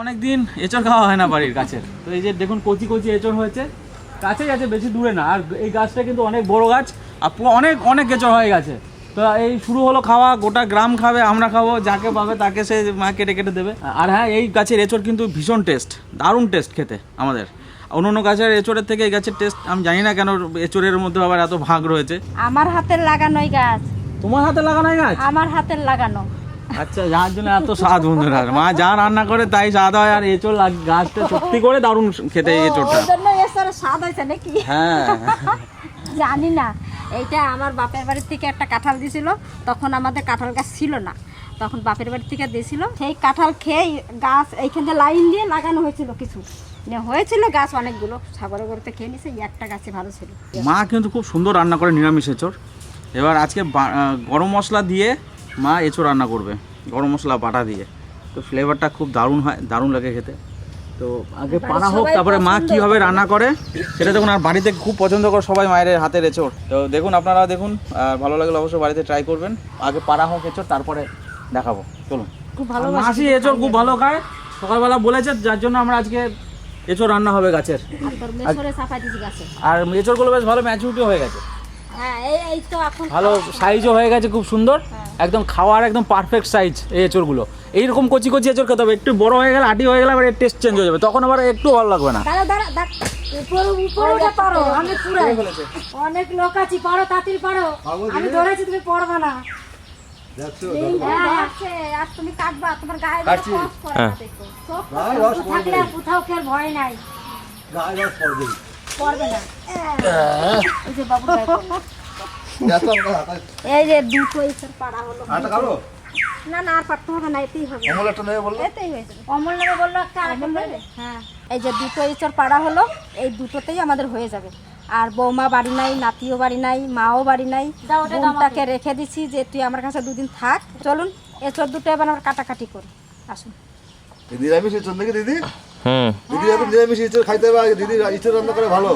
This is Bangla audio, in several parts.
অনেকদিন এঁচড় খাওয়া হয় না বাড়ির গাছের। তো এই যে দেখুন কচি কচি এঁচড় হয়েছে। কাছেই আছে বেশি দূরে না। আর এই গাছটা কিন্তু অনেক বড় গাছ আর অনেক অনেক এঁচড় হয়ে গেছে। তো এই শুরু হলো খাওয়া গোটা গ্রাম খাবে আমরা খাব যাকে পাবে তাকে সে মা কেটে কেটে দেবে। আর হ্যাঁ এই গাছের এঁচড় কিন্তু ভীষণ টেস্ট দারুণ টেস্ট খেতে আমাদের। অন্য অন্য গাছের এঁচড়ের থেকে এই গাছের টেস্ট আমি জানি না কেন এঁচড়ের মধ্যে আবার এত ভাগ রয়েছে। আমার হাতের লাগানোই গাছ। তোমার হাতে লাগানো গাছ? আমার হাতের লাগানো। আচ্ছা যার জন্য এত স্বাদ বন্ধুরা। মা যা রান্না করে তাই স্বাদ হয় আর লাগ- গাছটা সত্যি করে দারুণ খেতে এসে স্বাদ হয়েছে নাকি? হ্যাঁ। জানি না। এইটা আমার বাপের বাড়ির থেকে একটা কাঁঠাল দিছিল তখন আমাদের কাঁঠাল গাছ ছিল না। তখন বাপের বাড়ি থেকে দিয়েছিল সেই কাঁঠাল খেয়ে গাছ এইখান থেকে লাইন দিয়ে লাগানো হয়েছিল কিছু। নিয়ে হয়েছিল গাছ অনেকগুলো সাগরে গড়তে খেয়ে নিছে একটা গাছে ভালো ছিল। মা কিন্তু খুব সুন্দর রান্না করে নিরামিষ এঁচড়। এবার আজকে গরম মশলা দিয়ে মা এঁচড় রান্না করবে গরম মশলা বাটা দিয়ে। তো ফ্লেভারটা খুব দারুণ হয় দারুণ লাগে খেতে। তো আগে পানা হোক তারপরে মা কীভাবে রান্না করে সেটা দেখুন আর বাড়িতে খুব পছন্দ করে সবাই মায়ের হাতের এঁচড়। তো দেখুন আপনারা দেখুন ভালো লাগলে অবশ্যই বাড়িতে ট্রাই করবেন। আগে পানা হোক এঁচড় তারপরে দেখাবো। চলুন। খুব ভালো মাসি এঁচড় খুব ভালো খায়। সকালবেলা বলেছে যার জন্য আমরা আজকে এঁচড় রান্না হবে গাছের। আর এঁচড়গুলো বেশ ভালো ম্যাচুরিটি হয়ে গেছে। হ্যাঁ ভালো সাইজও হয়ে গেছে খুব সুন্দর। একদম খাওয়ার একদম পারফেক্ট সাইজ এই এঁচড়গুলো। এইরকম কচি কচি এঁচড় খেতে হবে। একটু বড় হয়ে গেলে আটি হয়ে গেলে আবার টেস্ট চেঞ্জ হয়ে যাবে। তখন আবার একটু ভালো লাগবে না। পারো আমি পুরাই। অনেক লোক আছি পারো তাড়াতাড়ি পারো। আমি ধরেছি তুমি পারবে না। হ্যাঁ, আছে, আর তুমি কাটবা তোমার গায়ে যেন কষ্ট করে না দেখো। সব কিছু থাকলে কোথাও খেয়ার ভয় নাই। পড়বে। না। এই যে দুটো ইসের পাড়া হলো। না না আর পারতে হবে না এতেই হবে। এতেই হয়েছে। অমল নামে বলল একটা হ্যাঁ। এই যে দুটো ইচর পাড়া হলো এই দুটোতেই আমাদের হয়ে যাবে। আর বৌমা বাড়ি নাই নাতিও বাড়ি নাই মাও বাড়ি নাই। বোনটাকে রেখে দিছি যে তুই আমার কাছে দুদিন থাক। চলুন এচর দুটো এবার আমরা কাটাকাটি করি। আসুন। নিরামিষ নাকি দিদি? হুম। দিদি নিরামিষ খাইতে দিদি ইঁচড় রান্না করে ভালো।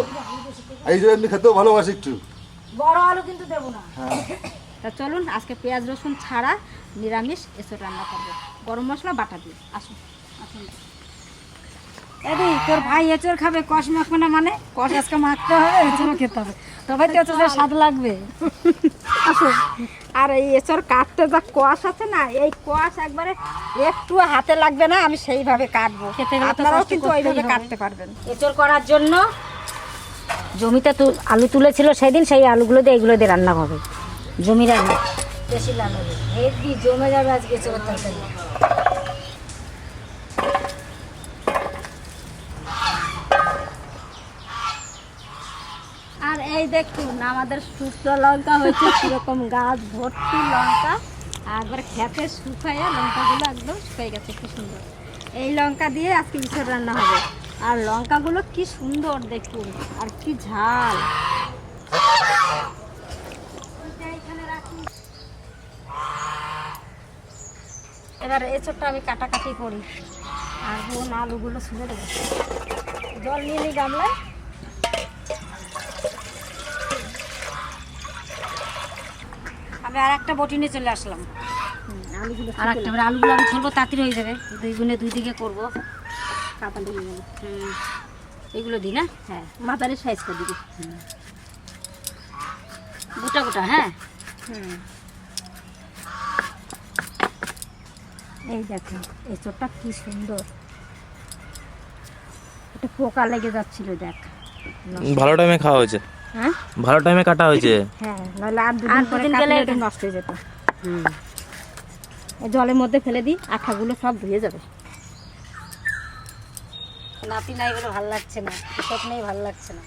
আর এমনি খেতেও ভালোবাসি একটু। বড় আলু কিন্তু দেবো না। তা চলুন আজকে পেঁয়াজ রসুন ছাড়া নিরামিষ এসব রান্না করব। গরম মশলা বাটা দিয়ে। আসুন আসুন। এদি তোর ভাই এঁচড় খাবে কষ মাখবে না মানে? কষ আজকে মাখতে হবে এঁচড়ও খেতে হবে। তবে তো এঁচড়ের স্বাদ লাগবে। আসুন। আর এই এঁচড় কাটতে যা কোয়াশ আছে না এই কোয়াশ একবারে একটু হাতে লাগবে না আমি সেইভাবে কাটবো। খেতে আপনারাও কিন্তু ওইভাবে কাটতে পারবেন। এঁচড় করার জন্য জমিতে তু আলু তুলেছিল সেদিন, সেই আলুগুলো দিয়ে এগুলো দিয়ে রান্না হবে। জমির তরকারি। আর এই দেখুন, আমাদের শুকনো লঙ্কা হয়েছে সেরকম গাছ, ভর্তি লঙ্কা। একবার খেতে শুকাইয়া লঙ্কাগুলো একদম শুকাই গেছে, কি সুন্দর। এই লঙ্কা দিয়ে আজকে বিছর রান্না হবে। আর লঙ্কাগুলো কি সুন্দর দেখুন আর কি ঝাল। এবার এঁচড়টা আমি কাটাকাটি করি আর বোন আলুগুলো ছুলে দেবো। জল নিয়ে নিই গামলায়। আমি আর একটা বটি নিয়ে চলে আসলাম। আলুগুলো আর একটা আলুগুলো আমি তুলবো তাড়াতাড়ি হয়ে যাবে। দুই গুণে দুই দিকে করব। কাটা দিয়ে গেল এগুলো দিই না? হ্যাঁ মাথারে সাইজ করে দিবি। গোটা গোটা হ্যাঁ? হুম। এই দেখো এই চোরটা কি সুন্দর। একটা পোকা লেগে যাচ্ছিল দেখ। ভালো টাইমে খাওয়া হয়েছে। হ্যাঁ? ভালো টাইমে কাটা হয়েছে। হ্যাঁ নাহলে আর আর দুদিন পরে গেলে এটা নষ্ট হয়ে যেত। হুম। জলের মধ্যে ফেলে দিই আঠাগুলো সব ধুয়ে যাবে। নাতি নাই বলে ভালো লাগছে না এসব নেই ভালো লাগছে না।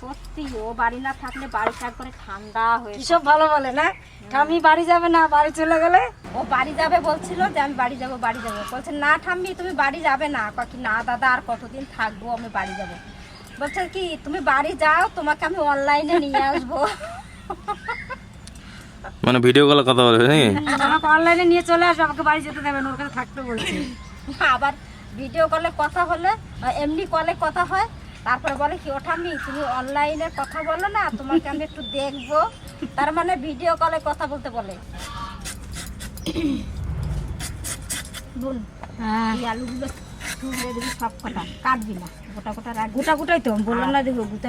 সত্যি ও বাড়ি না থাকলে বাড়িটা একবারে ঠান্ডা হয়ে কিসব ভালো বলে না? ঠামি বাড়ি যাবে না বাড়ি চলে গেলে? ও বাড়ি যাবে বলছিল যে আমি বাড়ি যাব বাড়ি যাব। বলছে না ঠাম্মি তুমি বাড়ি যাবে না। কাকি না দাদা আর কতদিন থাকব আমি বাড়ি যাব। বলছে কি তুমি বাড়ি যাও তোমাকে আমি অনলাইনে নিয়ে আসব। মানে ভিডিও কলে কথা বলবে নাকি? আমাকে অনলাইনে নিয়ে চলে আসবে আমাকে বাড়ি যেতে দেবেন ওর কাছে থাকতে বলছে। আবার ভিডিও কলে কথা হলে এমনি কলে কথা হয় তারপরে বলে কি ওঠামি তুমি অনলাইনে কথা বলো না তোমাকে আমি একটু দেখব। তার মানে ভিডিও কলে কথা বলতে বলে। বোন হ্যাঁ। এই আলুগুলো দিবি সব কটা কাটবি না গোটা গোটা গোটা গোটাই তো বললাম না দেখো গোটা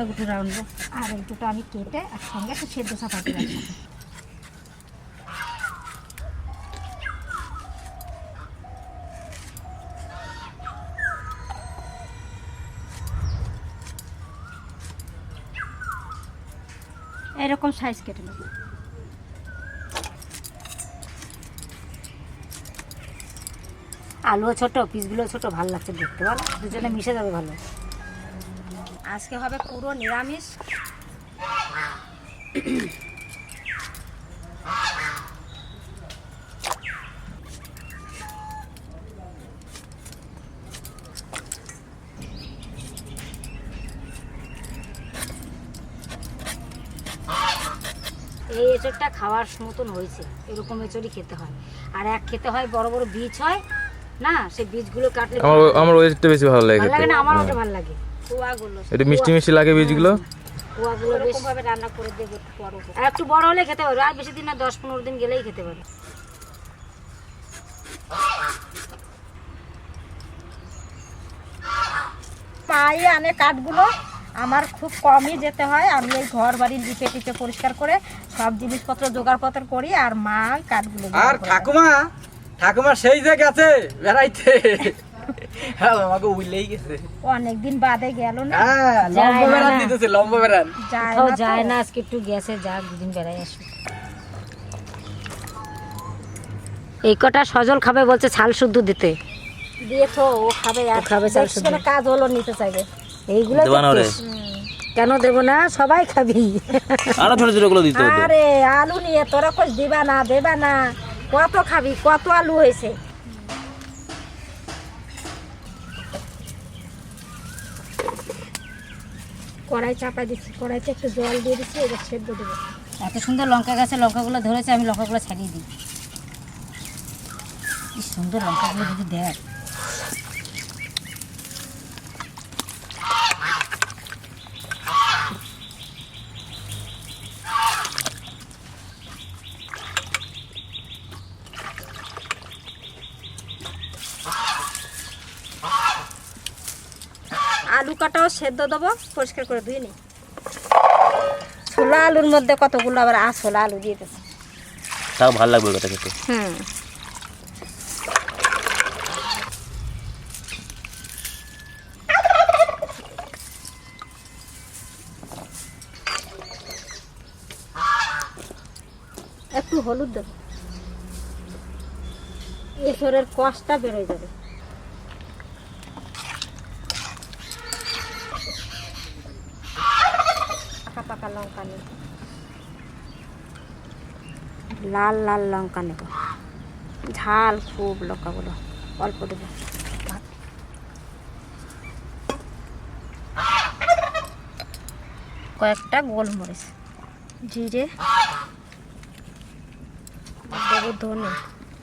আর এই দুটো আমি কেটে একসঙ্গে একটু সেদ্ধ চাপাতি রাখব। এরকম সাইজ কেটে নেব। আলুও ছোট পিসগুলো ছোট ভালো লাগছে দেখতে বলো? দুজনে মিশে যাবে ভালো। আজকে হবে পুরো নিরামিষ এই এঁচড়টা খাওয়ার মতন হয়েছে। এরকম এঁচড়ই খেতে হয়। আর এক খেতে হয় বড় বড় বীজ হয় না সেই বীজগুলো কাটলে আমার আমার ওইটা বেশি ভালো লাগে লাগে খেতে। না? আমার ওটা ভালো লাগে। কুয়াগুলো একটু মিষ্টি মিষ্টি লাগে বীজগুলো? কুয়াগুলো বেশ ভাবে রান্না করে দেবো একটু বড় আর একটু বড় হলে খেতে পারবে আর বেশি দিন না দশ পনেরো দিন গেলেই খেতে পারবে মাই আনে কাঠগুলো। আমার খুব কমই যেতে হয়। আমি এই ঘর বাড়ির লিপে টিপে পরিষ্কার করে সব জিনিসপত্র জোগাড়পত্র করি আর মা কাঠগুলো আর ঠাকুমা ঠাকুমা সেই যে গেছে বেড়াইতে। হ্যাঁ আমাকে উইলেই গেছে। অনেকদিন বাদে গেল না। হ্যাঁ যায় লম্বা না, বেড়ান দিতেছে লম্বা বেড়ান। কোথাও যায় না আজকে একটু গেছে যাক দুদিন বেড়াই আসুক এই কটা সজল খাবে বলছে ছাল শুদ্ধ দিতে। দিয়ে তো ও খাবে আর খাবে কাজ হলো নিতে চাইবে। এইগুলো দেবা না রে কেন দেবো না? সবাই খাবি। আরও ছোট ছোটগুলো দিতে আরে আলু নিয়ে তোরা দিবা না দেবা না। কত খাবি কত আলু হয়েছে? কড়াই চাপা দিচ্ছি কড়াইতে একটু জল দিয়ে দিচ্ছি এবার সেদ্ধ দেবো। এত সুন্দর লঙ্কা গাছে লঙ্কাগুলো ধরেছে আমি লঙ্কাগুলো ছাড়িয়ে দিই। কি সুন্দর লঙ্কাগুলো যদি দেখ আলু কাটাও সেদ্ধ দেবো পরিষ্কার করে ধুয়ে নিই ছোলা আলুর মধ্যে কতগুলো আবার আসলা আলু দিয়ে দেবো। তাও ভালো লাগবে ওটা খেতে। হুম। একটু হলুদ দেবো। এসরের কষটা বেরোয় যাবে পাকা পাকা লঙ্কা নেই লাল লাল লঙ্কা নেব। ঝাল খুব লঙ্কাগুলো। অল্প দেবো। কয়েকটা গোলমরিচ। জিরে। দেবো ধনে।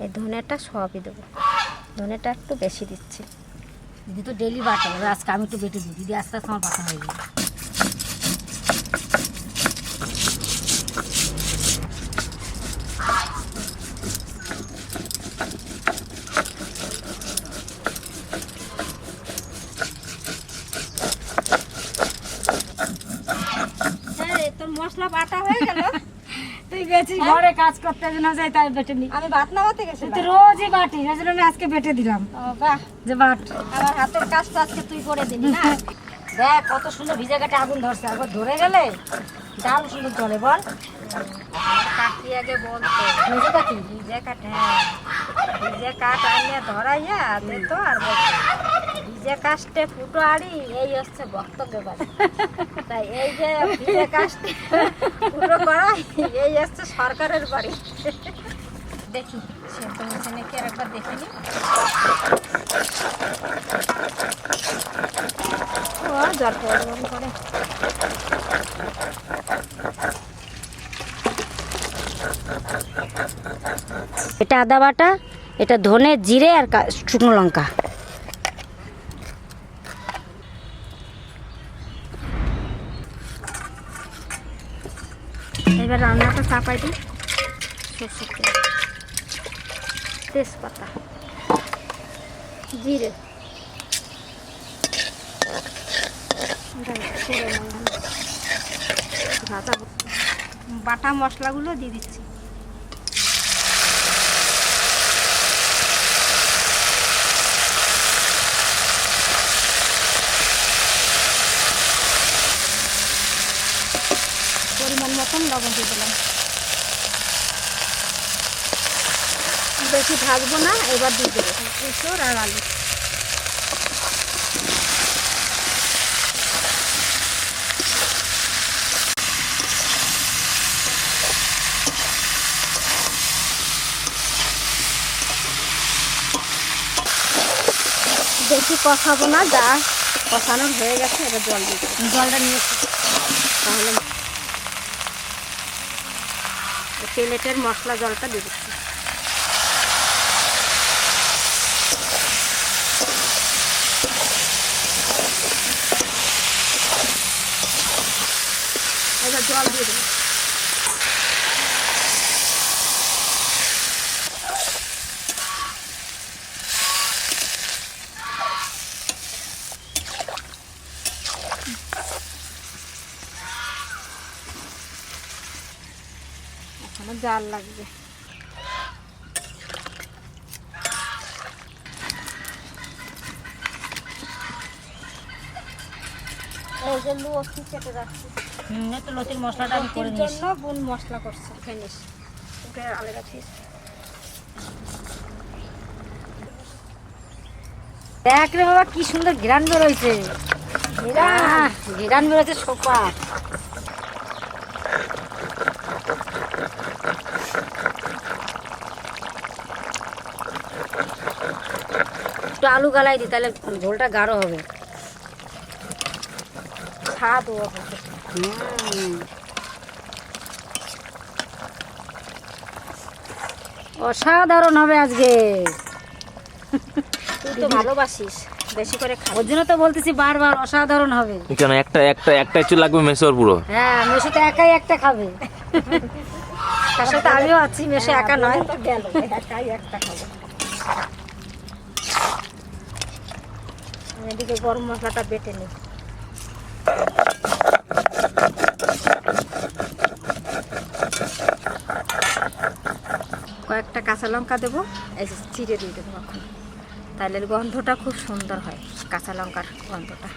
এই ধনেটা সবই দেবো। ধনেটা একটু বেশি দিচ্ছি। দিদি তো ডেলি বাটা। আজকে আমি একটু বেটে দিই। দিদি আস্তে আস্তে আমার বাটা হয়ে যাবে হ্যাঁ তোর মশলা বাটা হয়ে গেল। তুই গেছিস ঘরে কাজ করতে না যাই তাই বেটে নি। আমি ভাত নামাতে গেছি তুই রোজই বাটি এই জন্য আমি আজকে বেটে দিলাম। বাহ। যে বাট। আমার হাতের কাজটা আজকে তুই করে দিলি না? দেখ কত সুন্দর ভিজে কাটে আগুন ধরছে। একবার ধরে গেলে দারুণ সুন্দর চলে বল। কাকি আগে বলতো ভিজে কাটি ভিজে কাঠ হ্যাঁ। ভিজে কাঠ আনিয়ে ধরাইয়া দে তো আর বলতো ভিজে কাষ্টে ফুটো আড়ি, এই হচ্ছে বক্তব্য বাড়ি। তাই এই যে ভিজে কাষ্টে ফুটো করা এই হচ্ছে সরকারের বাড়ি। দেখি সেদ্ধ হয়েছে নাকি আর একবার দেখে নি? ও, জল করে। এটা আদা বাটা, এটা ধনে, জিরে আর শুকনো লঙ্কা। এবার রান্নাটা চাপাই দিই। তেজপাতা। জিরে। ভাজা বাটা মশলাগুলো দিয়ে দিচ্ছি। পরিমাণ মতন লবণ দিয়ে দিলাম। বেশি ভাজবো না, এবার দিয়ে দেবো। আর আলু বেশি কষাবো না যা কষানোর হয়ে গেছে এবার জল দেবো। জলটা নিয়েছি তাহলে প্লেটের মশলা জলটা দিয়ে দিচ্ছি। এবার জল দিয়ে দেবো এখনও জাল লাগবে। এই যে লুচি কেটে যাচ্ছে হুম একটু লতির মশলাটা আমি করে নিয়েছি। জন্য বুন মশলা করছে ফিনিশ। ওকে আলাদা পিস দেখ রে বাবা কি সুন্দর ঘিরান বেরোইছে। ঘিরান বেরোচ্ছে সোপা। আলু গালাই দি তাহলে ঝোলটা গাঢ় হবে। স্বাদ। অসাধারণ হবে আজকে। তুই তো ভালোবাসিস বেশি করে খা ওর জন্য তো বলতেছি বারবার অসাধারণ হবে। কেন একটা একটা একটা লাগবে মেসোর পুরো? হ্যাঁ মেশো তো একাই একটা খাবে। তার সাথে আমিও আছি মেশে একা নয়। গেল একাই একটা খাব। এদিকে গরম মশলাটা বেটে নিই। কয়েকটা কাঁচা লঙ্কা দেবো, এই চিড়ে দিয়ে দেবো এখন। তাহলে গন্ধটা খুব সুন্দর হয়, কাঁচা লঙ্কার গন্ধটা।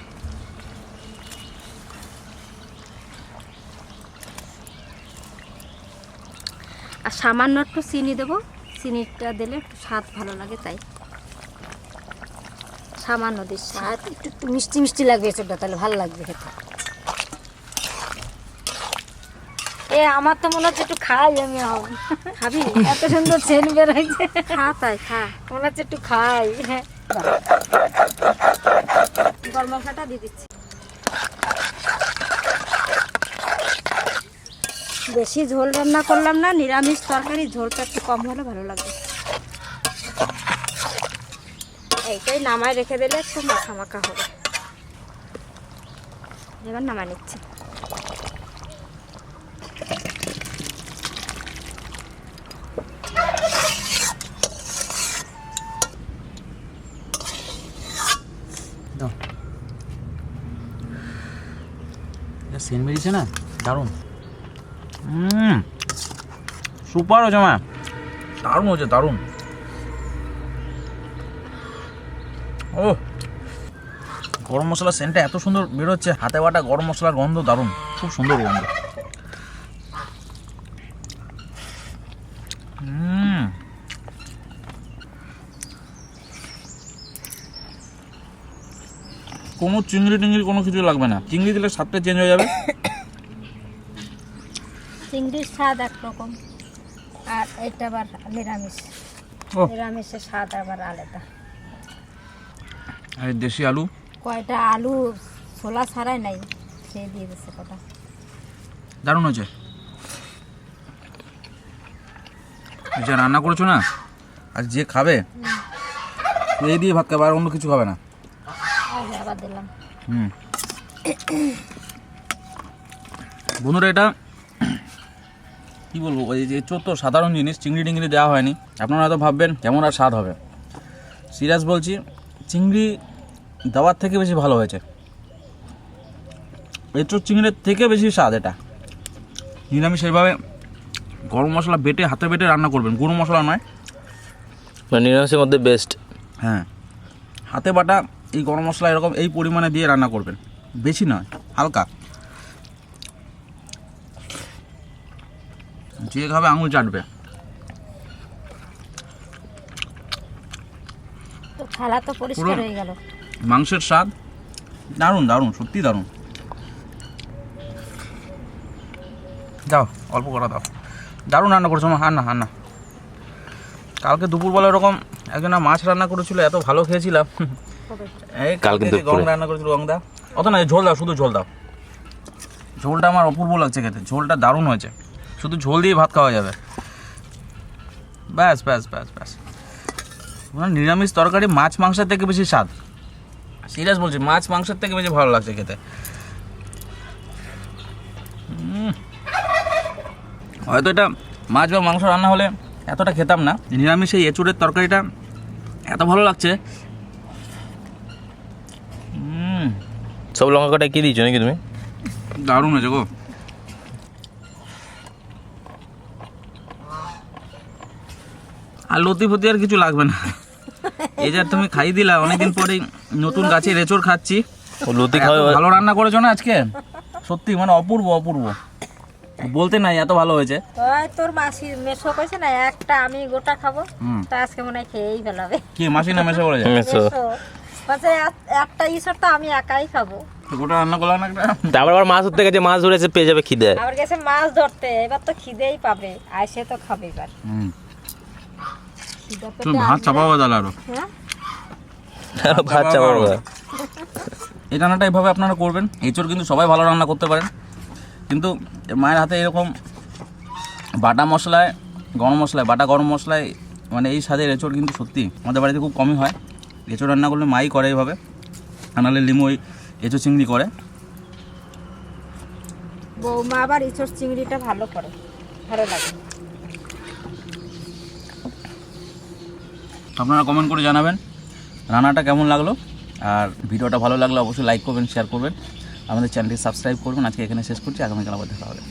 আর সামান্য একটু চিনি দেবো, চিনিটা দিলে একটু স্বাদ ভালো লাগে তাই। সামান্য দিচ্ছি। আর একটু একটু মিষ্টি মিষ্টি লাগবে এসবটা তাহলে ভালো লাগবে খেতে। এ আমার তো মনে হচ্ছে একটু খাই আমি এখন খাবি? এত সুন্দর সেন বেরোচ্ছে খা তাই খা। মনে হচ্ছে একটু খাই। গরম মশলাটা দিয়ে দিচ্ছি। বেশি ঝোল রান্না করলাম না নিরামিষ তরকারি ঝোলটা একটু কম হলে ভালো লাগবে। এইটাই নামায় রেখে দিলে একটু মাখা মাখা হবে। এবার নামায় নিচ্ছি। না? দারুণ। সুপার হয়েছে দারুণ হয়েছে, দারুণ। ও গরম মশলার সেন্টটা এত সুন্দর বেরোচ্ছে হাতে বাটা গরম মশলার গন্ধ দারুণ খুব সুন্দর গন্ধ। কোনো চিংড়ি টিংড়ি কোনো কিছু লাগবে না। চিংড়ি দিলে স্বাদটা চেঞ্জ হয়ে যাবে। চিংড়ির স্বাদ একরকম আর এটা আবার নিরামিষ। নিরামিষের স্বাদ আবার আলাদা। আর দেশি আলু? কয়টা আলু ছোলা ছাড়াই নাই সে দিয়ে দিচ্ছে কটা দারুণ হয়েছে। যা রান্না করেছ না আর যে খাবে এই দিয়ে ভাত খাবে আর অন্য কিছু খাবে না। আবার দিলাম। হুম। বন্ধুরা এটা কি বলব ওই যে তো সাধারণ জিনিস চিংড়ি টিংড়ি দেওয়া হয়নি। আপনারা হয়তো ভাববেন কেমন আর স্বাদ হবে? সিরিয়াস বলছি চিংড়ি দেওয়ার থেকে বেশি ভালো হয়েছে। এঁচোর চিংড়ির থেকে বেশি স্বাদ এটা। নিরামিষ সেইভাবে গরম মশলা বেটে হাতে বেটে রান্না করবেন। গুঁড়ো মশলা নয়। মানে নিরামিষের মধ্যে বেস্ট হ্যাঁ। হাতে বাটা এই গরম মশলা এরকম এই পরিমাণে দিয়ে রান্না করবেন। বেশি নয় হালকা। যে খাবে আঙুল চাটবে। তো থালা তো পরিষ্কার হয়ে গেল। মাংসের স্বাদ। দারুণ দারুণ সত্যি দারুণ। দাও অল্প করা দাও। দারুণ রান্না করেছ মা হান্না হান্না কালকে দুপুরবেলা এরকম একজনা মাছ রান্না করেছিল এত ভালো খেয়েছিলাম। এই কালকে দুপুরে। রান্না করেছিল গঙ্গা। অত না ঝোল দাও শুধু ঝোল দাও। ঝোলটা আমার অপূর্ব লাগছে খেতে। ঝোলটা দারুণ হয়েছে। শুধু ঝোল দিয়ে ভাত খাওয়া যাবে। ব্যাস ব্যাস ব্যাস ব্যাস। নিরামিষ তরকারি মাছ, মাংসের থেকে বেশি স্বাদ। সিরিয়াস বলছি, মাছ, মাংসের থেকে বেশি ভালো লাগছে খেতে। হয়তো এটা মাছ বা মাংস রান্না হলে এতটা খেতাম না। নিরামিষ এই এঁচুড়ের তরকারিটা এত ভালো লাগছে। সব লঙ্কা কটা কি দিয়েছ নাকি তুমি? দারুণ হয়েছে গো। আর লতি ফতি আর কিছু লাগবে না। এই যে তুমি খাই দিলা অনেকদিন পরেই নতুন গাছে রেচোর খাচ্ছি। লতি খাওয়া ভালো রান্না করেছ না আজকে? সত্যি মানে অপূর্ব অপূর্ব। বলতে নাই এত ভালো হয়েছে। তোর মাসি মেশো কইছে না একটা আমি গোটা খাব। তা আজকে মনে হয় খেয়েই ফেলাবে। কি মাসি না মেশে মেশো বলছে একটা ইসর তো আমি একাই খাব। গোটা রান্না করলাম না একটা? তারপর আবার মাছ ধরতে গেছে মাছ ধরেছে পেয়ে যাবে খিদে। আবার গেছে মাছ ধরতে এবার তো খিদেই পাবে আইসে তো খাবে এবার। হুম। তুমি ভাত। চাপাবো তাহলে আরও। হ্যাঁ? ভাত চাপা এই রান্নাটা এইভাবে আপনারা করবেন। এঁচড় কিন্তু সবাই ভালো রান্না করতে পারেন। কিন্তু মায়ের হাতে এরকম বাটা মশলায় গরম মশলায় বাটা গরম মশলায় মানে এই স্বাদের এঁচড় কিন্তু সত্যি আমাদের বাড়িতে খুব কমই হয়। এঁচড় রান্না করলে মাই করে এইভাবে আনালে লিমু ওই এঁচড় চিংড়ি করে। বৌমা আবার ইঁচড় চিংড়িটা ভালো করে। ভালো লাগে। আপনারা কমেন্ট করে জানাবেন। রান্নাটা কেমন লাগল? আর ভিডিওটা ভালো লাগলে অবশ্যই লাইক করবেন শেয়ার করবেন। আমাদের চ্যানেলটি সাবস্ক্রাইব করবেন। আজকে এখানে শেষ করছি। আগামীকাল আবার দেখা হবে।